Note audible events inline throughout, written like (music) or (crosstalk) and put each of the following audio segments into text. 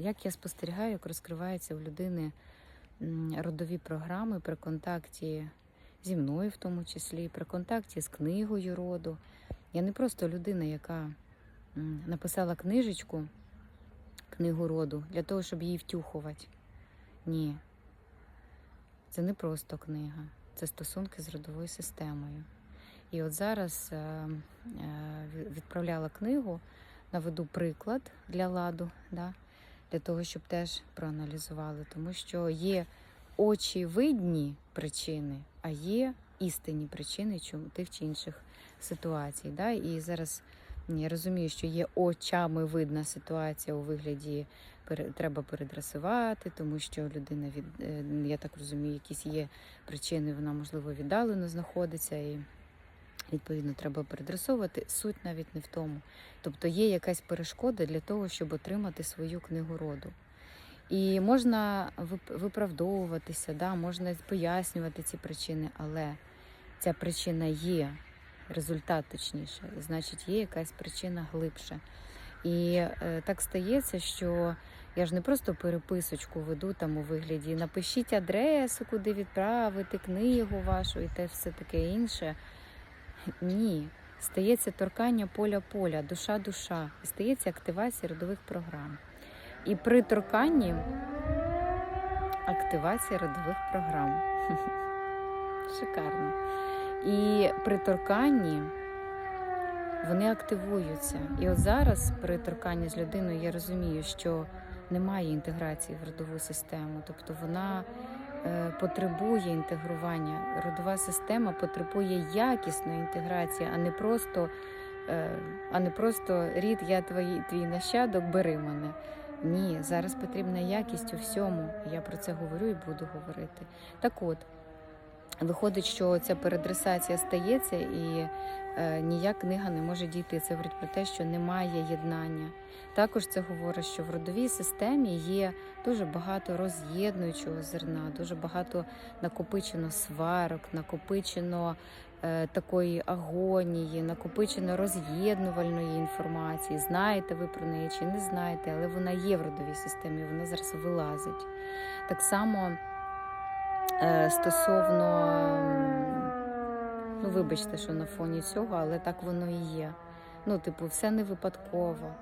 як я спостерігаю, як розкриваються у людини родові програми при контакті зі мною, в тому числі, при контакті з книгою роду. Я не просто людина, яка написала книжечку, книгу роду, для того, щоб її втюхувати. Ні. Це не просто книга, це стосунки з родовою системою. І от зараз е, е, відправляла книгу, наведу приклад для ладу, да, для того, щоб теж проаналізували, тому що є очевидні причини, а є істинні причини чому тих чи інших ситуацій. Да? І зараз я розумію, що є очами видна ситуація у вигляді треба передресувати, тому що людина від е, я так розумію, якісь є причини, вона можливо віддалено знаходиться і. Відповідно, треба передресовувати. Суть навіть не в тому. Тобто є якась перешкода для того, щоб отримати свою книгу роду. І можна виправдовуватися, да, можна пояснювати ці причини, але ця причина є, результат точніше, значить, є якась причина глибше. І е, так стається, що я ж не просто переписочку веду там у вигляді напишіть адресу, куди відправити книгу вашу і те все таке інше. Ні. Стається торкання поля-поля, душа-душа. І стається активація родових програм. І при торканні активація родових програм. (laughs) Шикарно. І при торканні вони активуються. І от зараз при торканні з людиною я розумію, що немає інтеграції в родову систему. Тобто вона потребує інтегрування. Родова система потребує якісної інтеграції, а не просто, е, а не просто рід, я твій, твій нащадок, бери мене. Ні, зараз потрібна якість у всьому. Я про це говорю і буду говорити. Так от, виходить, що ця передресація стається і е, ніяк книга не може дійти. Це говорить про те, що немає єднання. Також це говорить, що в родовій системі є дуже багато роз'єднуючого зерна, дуже багато накопичено сварок, накопичено е, такої агонії, накопичено роз'єднувальної інформації. Знаєте ви про неї чи не знаєте, але вона є в родовій системі, вона зараз вилазить. Так само стосовно, ну вибачте, що на фоні цього, але так воно і є. Ну, типу, все не випадково.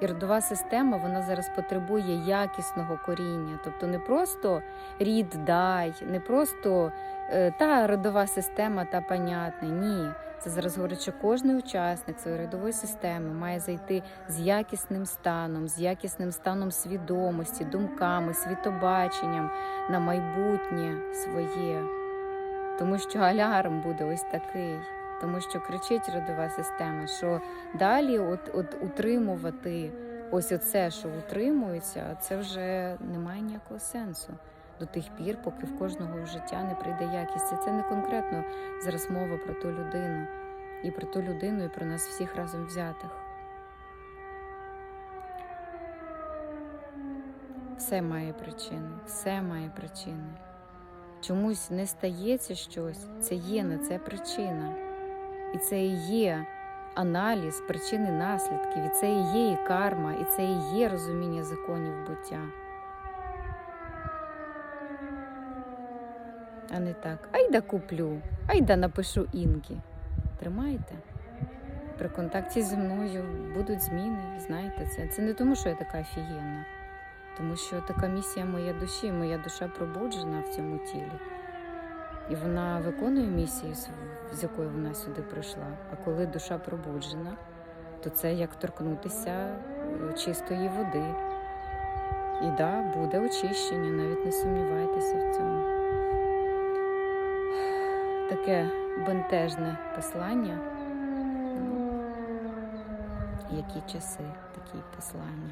І родова система вона зараз потребує якісного коріння. Тобто не просто рід дай, не просто е, та родова система, та понятне. Ні. Це зараз говорить, що кожен учасник своєї родової системи має зайти з якісним станом, з якісним станом свідомості, думками, світобаченням на майбутнє своє. Тому що алярм буде ось такий. Тому що кричить родова система, що далі от, от утримувати ось оце, що утримується, це вже не має ніякого сенсу до тих пір, поки в кожного в життя не прийде якість. Це не конкретно зараз мова про ту людину. І про ту людину, і про нас всіх разом взятих. Все має причини, все має причини. Чомусь не стається щось, це є на це причина. І це і є аналіз причини наслідків, і це і є і карма, і це і є розуміння законів буття. А не так. Айда куплю, айда напишу інки. Тримайте. При контакті зі мною будуть зміни, знаєте це. Це не тому, що я така офігенна, тому що така місія моя душі, моя душа пробуджена в цьому тілі. І вона виконує місію, з- якою вона сюди прийшла. А коли душа пробуджена, то це як торкнутися е, чистої води. І да, буде очищення, навіть не сумнівайтеся в цьому. Таке бентежне послання. Які часи, такі послання.